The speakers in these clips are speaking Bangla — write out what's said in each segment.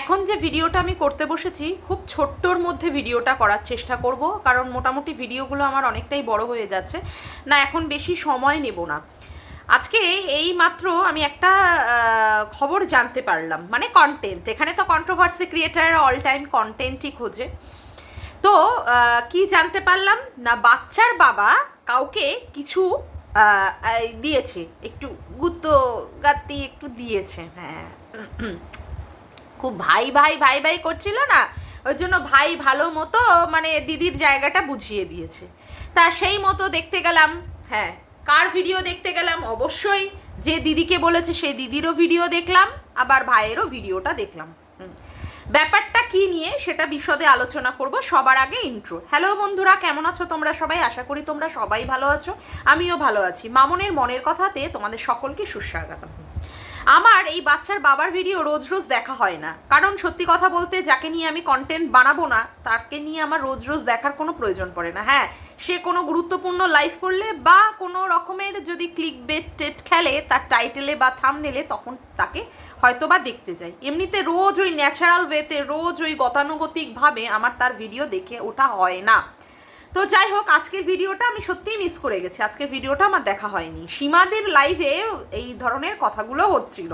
এখন যে ভিডিওটা আমি করতে বসেছি, খুব ছোট্টর মধ্যে ভিডিওটা করার চেষ্টা করব, কারণ মোটামুটি ভিডিওগুলো আমার অনেকটাই বড় হয়ে যাচ্ছে। না, এখন বেশি সময় নেব না। আজকে এই মাত্র আমি একটা খবর জানতে পারলাম মানে কন্টেন্ট এখানে তো কন্ট্রোভার্সি ক্রিয়েটার অল টাইম কন্টেন্টই খোঁজে। তো কি জানতে পারলাম? না, বাচ্চার বাবা কাউকে কিছু দিয়েছে, একটু গুতো গাত্তি একটু দিয়েছে হ্যাঁ। খুব ভাই ভাই ভাই ভাই করছিল না, ওই জন্য ভাই ভালো মতো মানে দিদির জায়গাটা বুঝিয়ে দিয়েছে। তা সেই মতো দেখতে গেলাম হ্যাঁ কার ভিডিও দেখতে গেলাম? অবশ্যই যে দিদিকে বলেছে সেই দিদিরও ভিডিও দেখলাম, আবার ভাইয়েরও ভিডিওটা দেখলাম। ব্যাপারটা কি নিয়ে সেটা বিশদে আলোচনা করব সবার আগে ইন্ট্রো হ্যালো বন্ধুরা, কেমন আছো তোমরা সবাই? আশা করি তোমরা সবাই ভালো আছো। আমিও ভালো আছি। মামনের মনের কথাতে তোমাদের সকলকে সুস্বাগতম। আমার এই বাচ্চার বাবার ভিডিও রোজ রোজ দেখা হয় না। কারণ সত্যি কথা বলতে যাকে নিয়ে আমি কন্টেন্ট বানাবো না, তাকে নিয়ে আমার রোজ রোজ দেখার কোনো প্রয়োজন পড়ে না। হ্যাঁ সে কোনো গুরুত্বপূর্ণ লাইভ করলে বা কোনো রকমের যদি ক্লিক বেট টেট খেলে, তার টাইটেলে বা থামনেলে তখন তাকে হয়তো বা দেখতে যাই। এমনিতে রোজ ওই ন্যাচারাল ওয়েতে রোজ ওই গতানুগতিকভাবে আমার তার ভিডিও দেখে ওঠা হয় না। তো যাই হোক, আজকের ভিডিওটা আমি সত্যিই মিস করে গেছি। আজকের ভিডিওটা আমার দেখা হয়নি। সীমাদের লাইভে এই ধরনের কথাগুলো হচ্ছিল।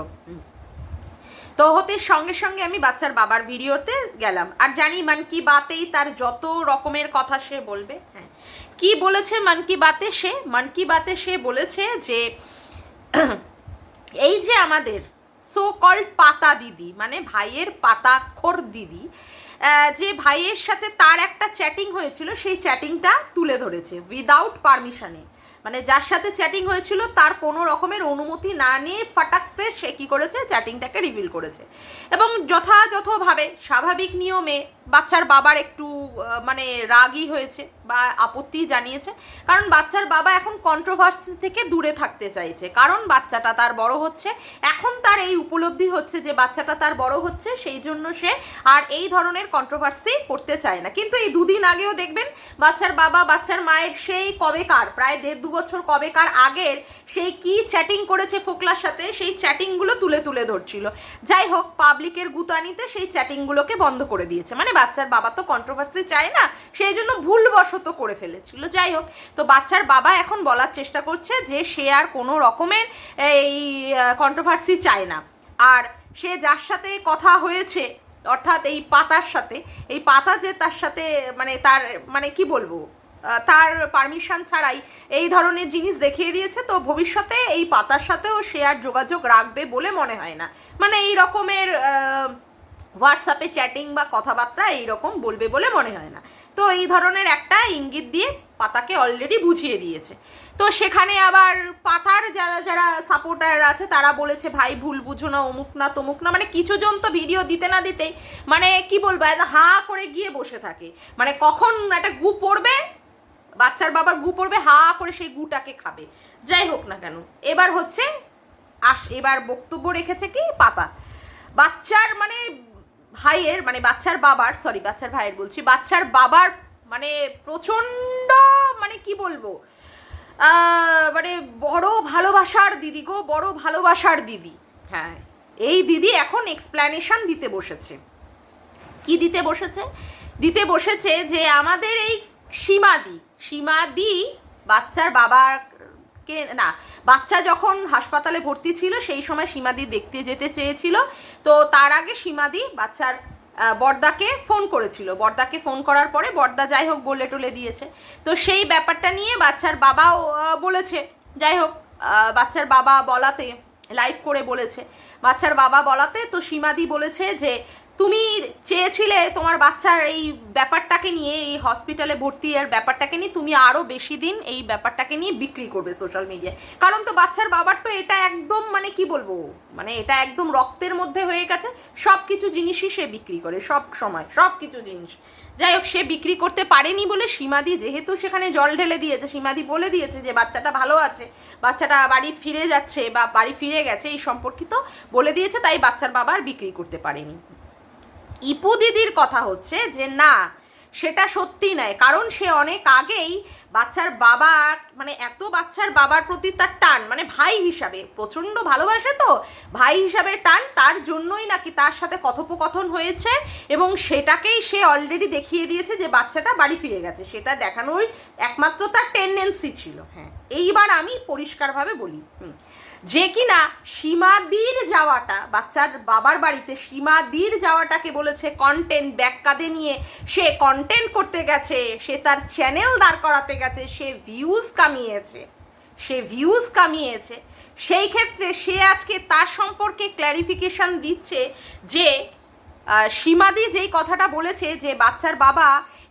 তো হতে সঙ্গে সঙ্গে আমি বাচ্চার বাবার ভিডিওতে গেলাম। আর জানি মান কি বাতেই তার যত রকমের কথা সে বলবে হ্যাঁ। কি বলেছে মান কি বাতে সে? মান কি বাতে সে বলেছে যে, এই যে আমাদের সো কল্ড পাতা দিদি মানে ভাইয়ের পাতাক্ষর দিদি যে ভাইয়ের সাথে তার একটা চ্যাটিং হয়েছিল সেই চ্যাটিংটা তুলে ধরেছে উইদাউট পারমিশনে মানে যার সাথে চ্যাটিং হয়েছিল, তার কোনো রকমের অনুমতি না নিয়ে ফাটাকসে সে কী করেছে? চ্যাটিংটাকে রিভিল করেছে। এবং যথাযথভাবে স্বাভাবিক নিয়মে বাচ্চার বাবার একটু মানে রাগই হয়েছে বা আপত্তি জানিয়েছে। কারণ বাচ্চার বাবা এখন কন্ট্রোভার্সি থেকে দূরে থাকতে চাইছে। কারণ বাচ্চাটা তার বড় হচ্ছে। এখন তার এই উপলব্ধি হচ্ছে যে বাচ্চাটা তার বড় হচ্ছে, সেই জন্য সে আর এই ধরনের কন্ট্রোভার্সি করতে চায় না। কিন্তু এই দুদিন আগেও দেখবেন, বাচ্চার বাবা, বাচ্চার মায়ের সেই কবেকার, প্রায় দেড় দু বছর কবেকার আগের সেই কি চ্যাটিং করেছে ফোকলার সাথে, সেই চ্যাটিংগুলো তুলে তুলে ধরছিল। যাই হোক, পাবলিকের গুতানিতে সেই চ্যাটিংগুলোকে বন্ধ করে দিয়েছে। মানে বাচ্চার বাবা তো কন্ট্রোভার্সি চায় না, সেই জন্য ভুলবশত করে ফেলেছিল। যাই হোক, তো বাচ্চার বাবা এখন বলার চেষ্টা করছে যে সে আর কোনো রকমের এই কন্ট্রোভার্সি চায় না। আর সে যার সাথে কথা হয়েছে, অর্থাৎ এই পাতার সাথে, এই পাতা যে তার সাথে মানে তার মানে কি বলব? তার পারমিশন ছাড়াই এই ধরনের জিনিস দেখিয়ে দিয়েছে। তো ভবিষ্যতে এই পাতার সাথেও সে আর যোগাযোগ রাখবে বলে মনে হয় না। মানে এই রকমের হোয়াটসঅ্যাপে চ্যাটিং বা কথাবার্তা এইরকম বলবে বলে মনে হয় না। তো এই ধরনের একটা ইঙ্গিত দিয়ে পাতাকে অলরেডি বুঝিয়ে দিয়েছে। তো সেখানে আবার পাতার যারা যারা সাপোর্টার আছে, তারা বলেছে, ভাই, ভুল বুঝো না, অমুক না, তমুক না। মানে কিছু জন তো ভিডিও দিতে না দিতেই মানে কি বলব হা করে গিয়ে বসে থাকে। মানে কখন একটা গু পড়বে বাচ্চার বাবার গু পড়বে, হা করে সেই গুটাকে খাবে। যাই হোক না কেন, এবার হচ্ছে আস এবার বক্তব্য রেখেছে কি? পাতা। বাচ্চার মানে ভাইয়ের মানে বাচ্চার বাবার সরি বাচ্চার ভাইয়ের বলছি, বাচ্চার বাবার মানে প্রচণ্ড মানে কি বলব? মানে বড় ভালোবাসার দিদি গো, বড় ভালোবাসার দিদি। হ্যাঁ এই দিদি এখন এক্সপ্ল্যানেশন দিতে বসেছে। কি দিতে বসেছে? দিতে বসেছে যে আমাদের এই সীমাদি সীমাদি বাচ্চার বাবাকে, না, বাচ্চা যখন হাসপাতালে ভর্তি ছিল, সেই সময় সীমাদি দেখতে যেতে চেয়েছিল। তো তার আগে সীমাদি বাচ্চার বর্দাকে ফোন করেছিল। বর্দাকে ফোন করার পরে বর্দা যাই হোক বলে টলে দিয়েছে। তো সেই ব্যাপারটা নিয়ে বাচ্চার বাবাও বলেছে। যাই হোক বাচ্চার বাবা বলাতে, লাইভ করে বলেছে। বাচ্চার বাবা বলাতে তো সীমাদি বলেছে যে তুমি চেয়েছিলে তোমার বাচ্চার এই ব্যাপারটাকে নিয়ে, এই হসপিটালে ভর্তি এর ব্যাপারটাকে নিয়ে, তুমি আরও বেশি দিন এই ব্যাপারটাকে নিয়ে বিক্রি করবে সোশ্যাল মিডিয়ায় কারণ তো বাচ্চার বাবার তো এটা একদম মানে কি বলব? মানে এটা একদম রক্তের মধ্যে হয়ে গেছে। সব কিছু জিনিসই সে বিক্রি করে, সব সময় সব কিছু জিনিস। যাই হোক, সে বিক্রি করতে পারেনি বলে সীমাদি যেহেতু সেখানে জল ঢেলে দিয়েছে, সীমাদি বলে দিয়েছে যে বাচ্চাটা ভালো আছে, বাচ্চাটা বাড়ি ফিরে যাচ্ছে বা বাড়ি ফিরে গেছে এই সম্পর্কিত বলে দিয়েছে, তাই বাচ্চার বাবা আর বিক্রি করতে পারেনি। ইপু দিদির কথা হচ্ছে যে, না, সেটা সত্যি নয়। কারণ সে অনেক আগেই বাচ্চার বাবা মানে এত বাচ্চার বাবার প্রতি তার টান মানে ভাই হিসাবে, প্রচণ্ড ভালোবাসে তো, ভাই হিসাবে টান, তার জন্যই নাকি তার সাথে কথোপকথন হয়েছে এবং সেটাকেই সে অলরেডি দেখিয়ে দিয়েছে যে বাচ্চাটা বাড়ি ফিরে গেছে। সেটা দেখানোর একমাত্র তার টেন্ডেন্সি ছিল। হ্যাঁ এইবার আমি পরিষ্কারভাবে বলি। হুম যে কিনা সীমাদির যাওয়াটা, বাচ্চার বাবার বাড়িতে সীমাদির যাওয়াটাকে বলেছে কন্টেন্ট ব্যাককাদে নিয়ে। সে কন্টেন্ট করতে গেছে, সে তার চ্যানেল দাঁড় করাতে গেছে, সে ভিউজ কামিয়েছে, সে ভিউজ কামিয়েছে। সেই ক্ষেত্রে সে আজকে তার সম্পর্কে ক্ল্যারিফিকেশন দিচ্ছে যে সীমাদি যেই কথাটা বলেছে যে, বাচ্চার বাবা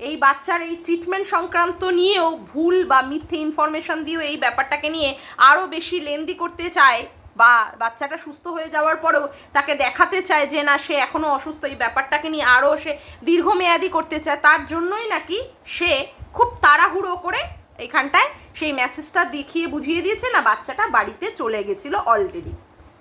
এই বাচ্চার এই ট্রিটমেন্ট সংক্রান্ত নিয়েও ভুল বা মিথ্যে ইনফরমেশন দিয়েও এই ব্যাপারটাকে নিয়ে আরও বেশি লেন্দি করতে চায় বা বাচ্চাটা সুস্থ হয়ে যাওয়ার পরেও তাকে দেখাতে চায় যে না, সে এখনও অসুস্থ। এই ব্যাপারটাকে নিয়ে আরও সে দীর্ঘমেয়াদি করতে চায়। তার জন্যই নাকি সে খুব তাড়াহুড়ো করে এখানটায় সেই মেসেজটা দেখিয়ে বুঝিয়ে দিয়েছে, না, বাচ্চাটা বাড়িতে চলে গেছিল অলরেডি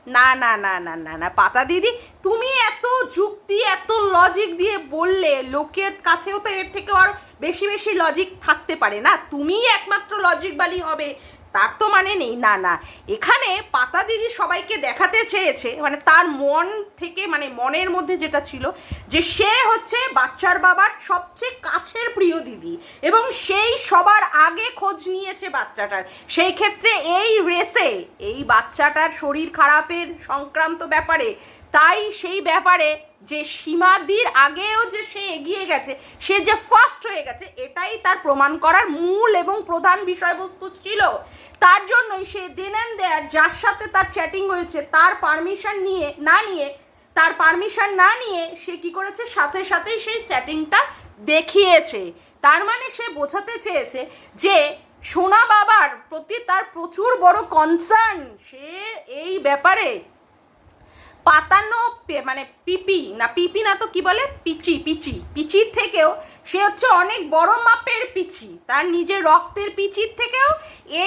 না না না না না না, পাতা দিদি, তুমি এত যুক্তি, এত লজিক দিয়ে বললে লোকের কাছেও তো এর থেকে আরও বেশি বেশি লজিক থাকতে পারে না। তুমিই একমাত্র লজিক বালি হবে। তার তো মানে নেই, না না। এখানে পাতা দিদি সবাইকে দেখাতে চেয়েছে মানে তার মন থেকে মানে মনের মধ্যে যেটা ছিল যে সে হচ্ছে বাচ্চার বাবার সবচেয়ে কাছের প্রিয় দিদি এবং সেই সবার আগে খোঁজ নিয়েছে বাচ্চাটার। সেই ক্ষেত্রে এই রেসে এই বাচ্চাটার শরীর খারাপের সংক্রান্ত ব্যাপারে তাই সেই ব্যাপারে যে সীমাদির আগেও যে সে এগিয়ে গেছে, সে যে ফার্স্ট হয়ে গেছে, এটাই তার প্রমাণ করার মূল এবং প্রধান বিষয়বস্তু ছিল। তার জন্যই সে দেনেন দেয়ার যার সাথে তার চ্যাটিং হয়েছে, তার পারমিশন নিয়ে, না নিয়ে, তার পারমিশন না নিয়ে সে কি করেছে? সাথে সাথেই সেই চ্যাটিংটা দেখিয়েছে। তার মানে সে বোঝাতে চেয়েছে যে সোনা বাবার প্রতি তার প্রচুর বড় কনসার্ন সে এই ব্যাপারে পাতানো মানে পিপি, না পিপি না তো কি বলে? Peachy peachy. পিচির থেকেও সে হচ্ছে অনেক বড় মাপের পিচি। তার নিজের রক্তের পিচির থেকেও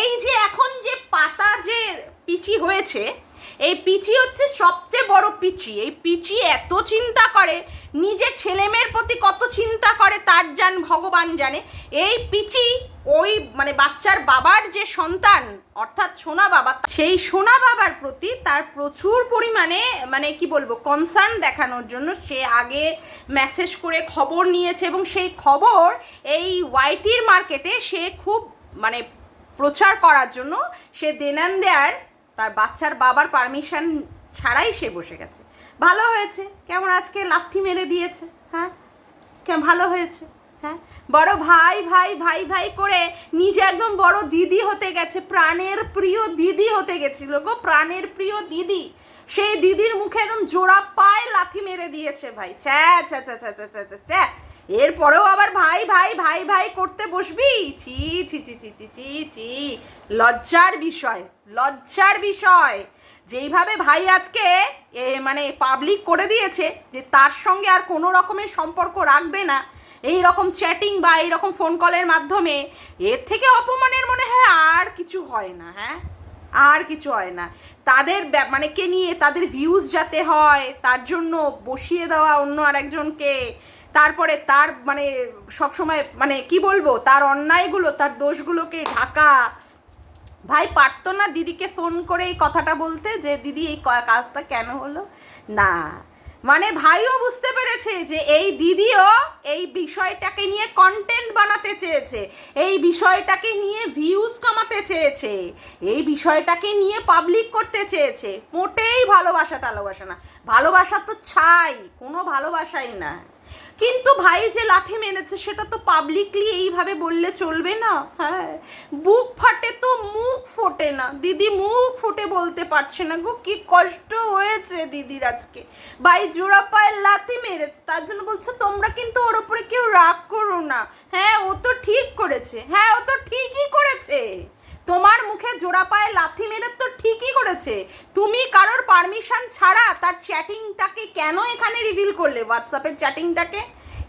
এই যে এখন যে পাতা যে পিচি হয়েছে, এই পিচি হচ্ছে সবচেয়ে বড় পিচি। এই পিচি এত চিন্তা করে, নিজের ছেলেমেয়ের প্রতি কত চিন্তা করে, তার জান ভগবান জানে। এই পিচি ওই মানে বাচ্চার বাবার যে সন্তান, অর্থাৎ সোনা বাবা, সেই সোনা বাবার প্রতি তার প্রচুর পরিমাণে মানে কি বলব কনসার্ন দেখানোর জন্য সে আগে মেসেজ করে খবর নিয়েছে এবং সেই খবর এই ওয়াইটির মার্কেটে সে খুব মানে প্রচার করার জন্য সে দেনান দেয়ার তার বাচ্চার বাবার পারমিশন ছাড়াই সে বসে গেছে। ভালো হয়েছে? কেমন আজকে লাথি মেরে দিয়েছে? হ্যাঁ? কেমন ভালো হয়েছে? হ্যাঁ? বড় ভাই ভাই ভাই ভাই করে নিজে একদম বড় দিদি হতে গেছে, প্রাণের প্রিয় দিদি হতে গেছিল গো, প্রাণের প্রিয় দিদি। সেই দিদির মুখে একদম জোড়া পায়ে লাথি মেরে দিয়েছে ভাই। ছ্যা ছ্যা ছ্যা এরপরেও আবার ভাই ভাই ভাই ভাই করতে বসবি? ছি ছি ছি ছি ছি ছি ছি। লজ্জার বিষয় লজ্জার বিষয়। যেইভাবে ভাই আজকে মানে পাবলিক করে দিয়েছে যে তার সঙ্গে আর কোনো রকমের সম্পর্ক রাখবে না। এই রকম চ্যাটিং বা এই রকম ফোন কলের মাধ্যমে এর থেকে অপমানের মনে হয় আর কিছু হয় না হ্যাঁ? আর কিছু হয় না। তাদের মানে কে নিয়ে, তাদের ভিউজ যাতে হয়, তার জন্য বসিয়ে দেওয়া অন্য আরেকজনকে, তারপরে তার মানে সবসময় মানে কি বলব, তার অন্যায়গুলো, তার দোষগুলোকে ঢাকা। ভাই, পারতো না দিদিকে ফোন করে এই কথাটা বলতে যে, দিদি, এই কাজটা কেন হলো? না। মানে ভাইও বুঝতে পেরেছে যে এই দিদিও এই বিষয়টাকে নিয়ে কন্টেন্ট বানাতে চেয়েছে, এই বিষয়টাকে নিয়ে ভিউজ কামাতে চেয়েছে, এই বিষয়টাকে নিয়ে পাবলিক করতে চেয়েছে। মোটেই ভালোবাসা টালোবাসা না। ভালোবাসা তো ছাই, কোনো ভালোবাসাই না কিন্তু ভাই যে লাথি মেরেছে, সেটা তো পাবলিকলি এইভাবে বললে চলবে না। হ্যাঁ বুক ফাটে তো মুখ ফোটে না। দিদি মুখ ফুটে বলতে পারছে না গো, কি কষ্ট হয়েছে দিদির আজকে। ভাই জোড়া পায়ে লাথি মেরেছে, তার জন্য বলছে, তোমরা কিন্তু ওর উপরে কেউ রাগ করো না। হ্যাঁ ও তো ঠিক করেছে। হ্যাঁ ও তো ঠিকই করেছে। তোমার মুখে জোড়া পায়ে লাথি মেরে তো ঠিকই করেছে। তুমি কারোর পারমিশন ছাড়া তার চ্যাটিংটাকে কেন এখানে রিভিল করলে? হোয়াটসঅ্যাপের চ্যাটিংটাকে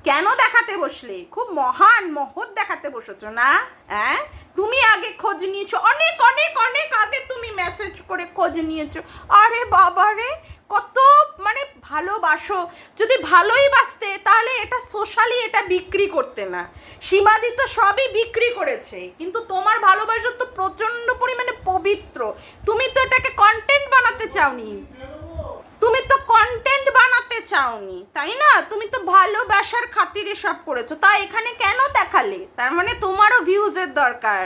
কেন দেখাতে বসলে? খুব মহান মহৎ দেখাতে বসেছো, না? হ্যাঁ? তুমি আগে খোঁজ নিয়েছো, অনেক অনেক অনেক আগে তুমি মেসেজ করে খোঁজ নিয়েছো। আরে বাবা রে, কত মানে ভালোবাসো। যদি ভালোই বাসতে তাহলে এটা সোশ্যালি এটা বিক্রি করতে না। সীমাদি তো সবই বিক্রি করেছে, কিন্তু তোমার ভালোবাসা তো প্রচণ্ড পরিমাণে পবিত্র। তুমি তো এটাকে কন্টেন্ট বানাতে চাওনি। তুমি তো কন্টেন্ট বানাতে চাওনি, তাই না? তুমি তো ভালোবাসার খাতিরে সব করেছ। তা এখানে কেন দেখালে? তার মানে তোমারও ভিউজের দরকার।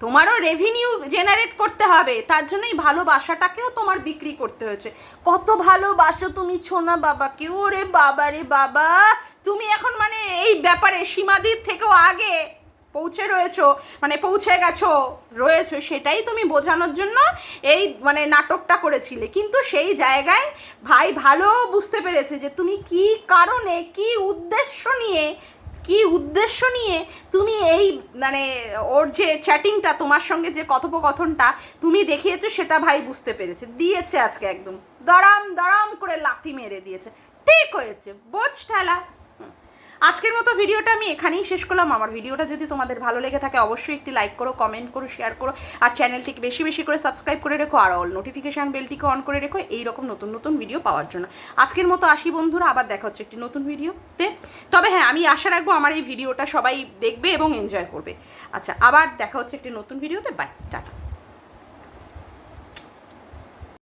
তোমারও রেভিনিউ জেনারেট করতে হবে। তার জন্য এই ভালোবাসাটাকেও তোমার বিক্রি করতে হয়েছে। কত ভালোবাসো তুমি ছোনা বাবাকে। ওরে বাবা রে বাবা! তুমি এখন মানে এই ব্যাপারে সীমাদির থেকেও আগে পৌঁছে রয়েছো মানে পৌঁছে গেছো, রয়েছো, সেটাই তুমি বোঝানোর জন্য এই মানে নাটকটা করেছিলে। কিন্তু সেই জায়গায় ভাই ভালো বুঝতে পেরেছে যে তুমি কি কারণে, কি উদ্দেশ্য নিয়ে, কি উদ্দেশ্য নিয়ে তুমি এই মানে ওর যে চ্যাটিংটা তোমার সঙ্গে যে কথোপকথনটা তুমি দেখিয়েছো, সেটা ভাই বুঝতে পেরেছে। দিয়েছে আজকে একদম। দরাম দরাম করে লাথি মেরে দিয়েছে। ঠিক হয়েছে। বোঝ ঠেলা। আজকের মতো ভিডিওটা আমি এখানেই শেষ করলাম। আমার ভিডিওটা যদি তোমাদের ভালো লেগে থাকে, অবশ্যই একটি লাইক করো কমেন্ট করো শেয়ার করো, আর চ্যানেলটিকে বেশি বেশি করে সাবস্ক্রাইব করে রেখো, আর অল নোটিফিকেশান বেলটিকে অন করে রেখো এই রকম নতুন নতুন ভিডিও পাওয়ার জন্য। আজকের মতো আসি বন্ধুরা, আবার দেখা হচ্ছে একটি নতুন ভিডিওতে। তবে হ্যাঁ আমি আশা রাখব আমার এই ভিডিওটা সবাই দেখবে এবং এনজয় করবে। আচ্ছা আবার দেখা হচ্ছে একটি নতুন ভিডিওতে। Bye tata.